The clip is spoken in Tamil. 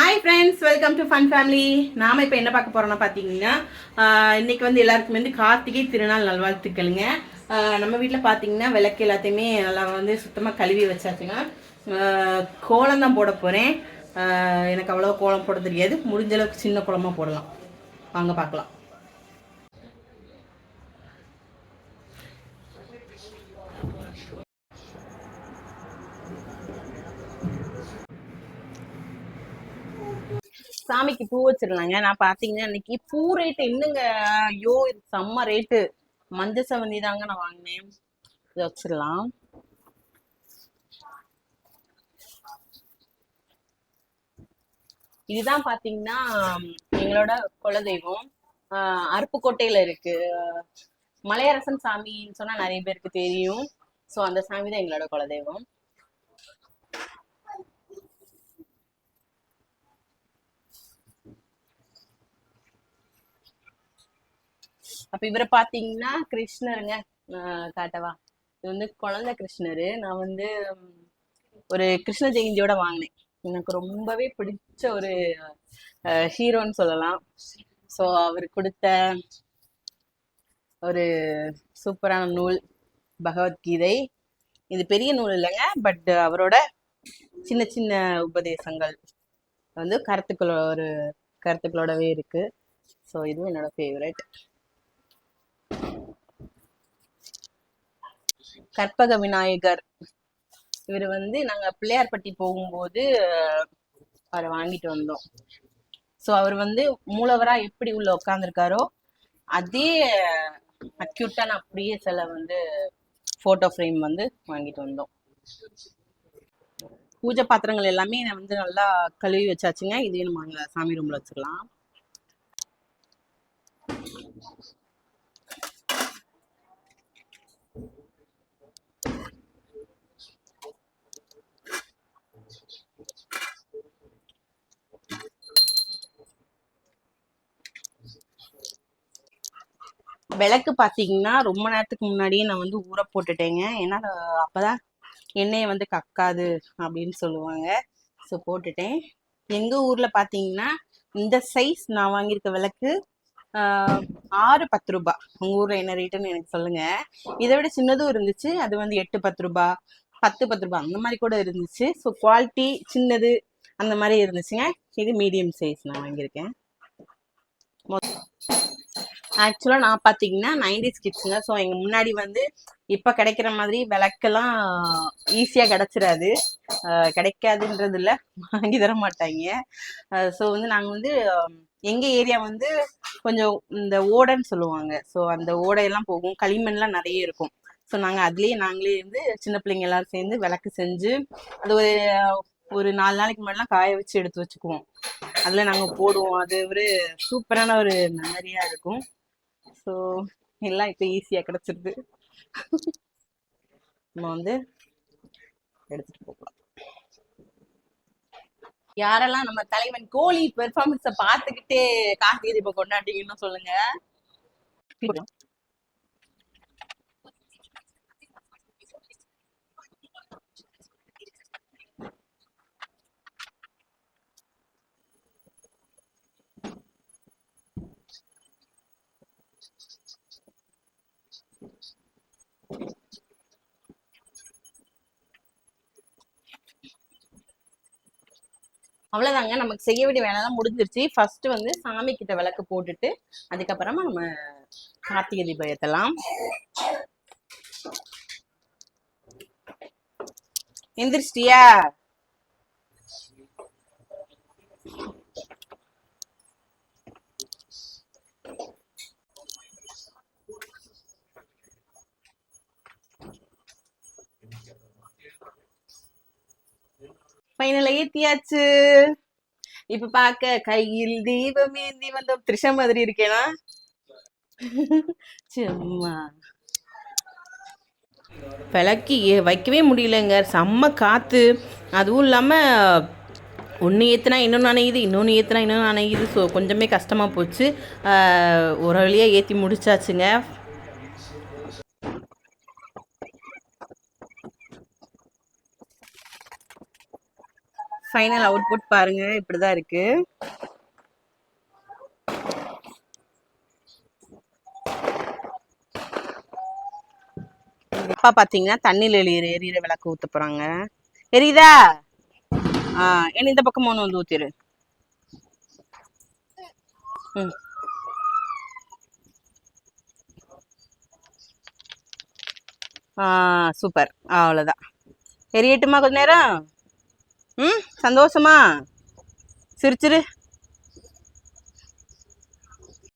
Hi friends welcome to fun family நாம இப்போ என்ன பார்க்க போறோம்னா பார்த்தீங்கன்னா இன்றைக்கி இன்னைக்கு வந்து எல்லாருக்குமே வந்து கார்த்திகை திருநாள் நல்வாழ்த்துக்களுங்க. நம்ம வீட்டில் பார்த்தீங்கன்னா விளக்கு எல்லாத்தையுமே நல்லா வந்து சுத்தமாக கழுவி வச்சாச்சுங்க. கோலம் தான் போட போகிறேன் எனக்கு அவ்வளோ கோலம் போட தெரியாது. முடிஞ்ச அளவுக்கு சின்ன கோலமாக போடலாம். வாங்க பார்க்கலாம். சாமிக்கு பூ வச்சிடலாங்க நான் பாத்தீங்கன்னா இன்னைக்கு பூ ரேட்டு என்னங்க? ஐயோ இது செம்ம ரேட்டு மஞ்சள் செவந்தி தாங்க நான் வாங்கினேன். இது வச்சிடலாம். இதுதான் பாத்தீங்கன்னா எங்களோட குலதெய்வம். ஆஹ் அருப்புக்கோட்டையில இருக்கு. மலையரசன் சாமின்னு சொன்னா நிறைய பேருக்கு தெரியும். ஸோ அந்த சாமி தான் எங்களோட குலதெய்வம். அப்ப இவரை பாத்தீங்கன்னா கிருஷ்ணருங்க. காட்டவா. இது வந்து குழந்தை கிருஷ்ணரு. நான் வந்து ஒரு கிருஷ்ண ஜெயந்தியோட வாங்கினேன். எனக்கு ரொம்பவே பிடிச்ச ஒரு ஹீரோன்னு சொல்லலாம். ஸோ அவர் கொடுத்த ஒரு சூப்பரான நூல் பகவத்கீதை. இது பெரிய நூல் இல்லைங்க. பட் அவரோட சின்ன சின்ன உபதேசங்கள். வந்து கருத்துக்களோ ஒரு கருத்துக்களோடவே இருக்கு. ஸோ இதுவும் என்னோட ஃபேவரட் கற்பக விநாயகர். இவர் வந்து நாங்க பிள்ளையார்பட்டி போகும்போது அவரை வாங்கிட்டு வந்தோம். ஸோ அவர் வந்து மூலவரா எப்படி உள்ள உட்காந்துருக்காரோ அதே அக்யூட்டான அப்படியே சில வந்து போட்டோ ஃப்ரேம் வந்து வாங்கிட்டு வந்தோம். பூஜை பாத்திரங்கள் எல்லாமே வந்து நல்லா கழுவி வச்சாச்சுங்க. இதையும் நம்ம அங்க சாமி ரூம்ல வச்சுக்கலாம் விளக்கு பார்த்தீங்கன்னா ரொம்ப நேரத்துக்கு முன்னாடியே நான் வந்து ஊற போட்டுட்டேங்க. ஏன்னா அது அப்பதான் எண்ணெயை வந்து கக்காது அப்படின்னு சொல்லுவாங்க. ஸோ போட்டுட்டேன். எங்க ஊர்ல பார்த்தீங்கன்னா இந்த சைஸ் நான் வாங்கியிருக்க விளக்கு ஆறு பத்து ரூபா. உங்க ஊர்ல என்ன ரேட்டுன்னு எனக்கு சொல்லுங்க. இதை விட சின்னதும் இருந்துச்சு. அது வந்து எட்டு பத்து ரூபா பத்து பத்து ரூபா அந்த மாதிரி கூட இருந்துச்சு. ஸோ குவாலிட்டி சின்னது அந்த மாதிரி இருந்துச்சுங்க. இது மீடியம் சைஸ் நான் வாங்கியிருக்கேன். ஆக்சுவலாக நான் பார்த்தீங்கன்னா நைன்டிஸ் கிட்ஸுங்க ஸோ எங்கள் முன்னாடி வந்து இப்போ கிடைக்கிற மாதிரி விளக்கெல்லாம் ஈஸியாக கிடச்சிடாது கிடைக்காதுன்றது இல்லை. வாங்கி தர மாட்டாங்க. ஸோ வந்து நாங்கள் வந்து எங்கள் ஏரியா வந்து கொஞ்சம் இந்த ஓடைன்னு சொல்லுவாங்க. ஸோ அந்த ஓடையெல்லாம் போகும். களிமண்லாம் நிறைய இருக்கும். ஸோ நாங்கள் அதுலேயே நாங்களே வந்து சின்ன பிள்ளைங்க எல்லாரும் சேர்ந்து விளக்கு செஞ்சு அது ஒரு ஒரு நாலு நாளைக்கு முன்னாடிலாம் காய வச்சு எடுத்து வச்சுக்குவோம். அதில் நாங்கள் போடுவோம். அது ஒரு சூப்பரான ஒரு மெமரியாக இருக்கும். ஸோ எல்லாம் இப்போ ஈஸியாக கிடச்சிருது. நம்ம வந்து எடுத்துட்டு போகலாம். யாரெல்லாம் நம்ம தலைவன் கோழி பெர்ஃபார்மன்ஸை பார்த்துக்கிட்டே கார்த்திகை தீபம் கொண்டாட்டிங்கன்னு சொல்லுங்க. அவ்வளவுதாங்க. நமக்கு செய்ய வேண்டிய வேலைலாம் முடிஞ்சிருச்சு. ஃபர்ஸ்ட் வந்து சாமி கிட்ட விளக்கு போட்டுட்டு அதுக்கப்புறமா நம்ம கார்த்திகை தீபம் ஏத்தலாம். எந்திரிச்சிட்டியா? ஃபைனல் ஏத்தியாச்சு? இப்ப பாக்க கையில் தீபம் ஏந்தி வந்த த்ரிஷா மாதிரி இருக்கேனா? சும்மா. விளக்கி வைக்கவே முடியலங்க. செம்ம காற்று அதுவும் இல்லாமல் ஒன்று ஏற்றுனா இன்னொன்று அணையுது இன்னொன்று ஏற்றுனா இன்னொன்று அணையுது. ஸோ கொஞ்சமே கஷ்டமாக போச்சு. ஒரு வழியாக ஏற்றி முடிச்சாச்சுங்க. ஃபைனல் அவுட்புட் பாருங்க இப்படிதான் இருக்கு. அப்பா பாத்தீங்கன்னா தண்ணியில் எளியிற எரியிற விளக்கு ஊத்த போறாங்க. எரியுதா? ஆஹ் என்ன இந்த பக்கம் ஒன்று வந்து ஊத்திரு. ம். சூப்பர். அவ்வளோதான் எரியட்டுமா கொஞ்ச நேரம்? ம் சந்தோஷமா? சிரிச்சிரு.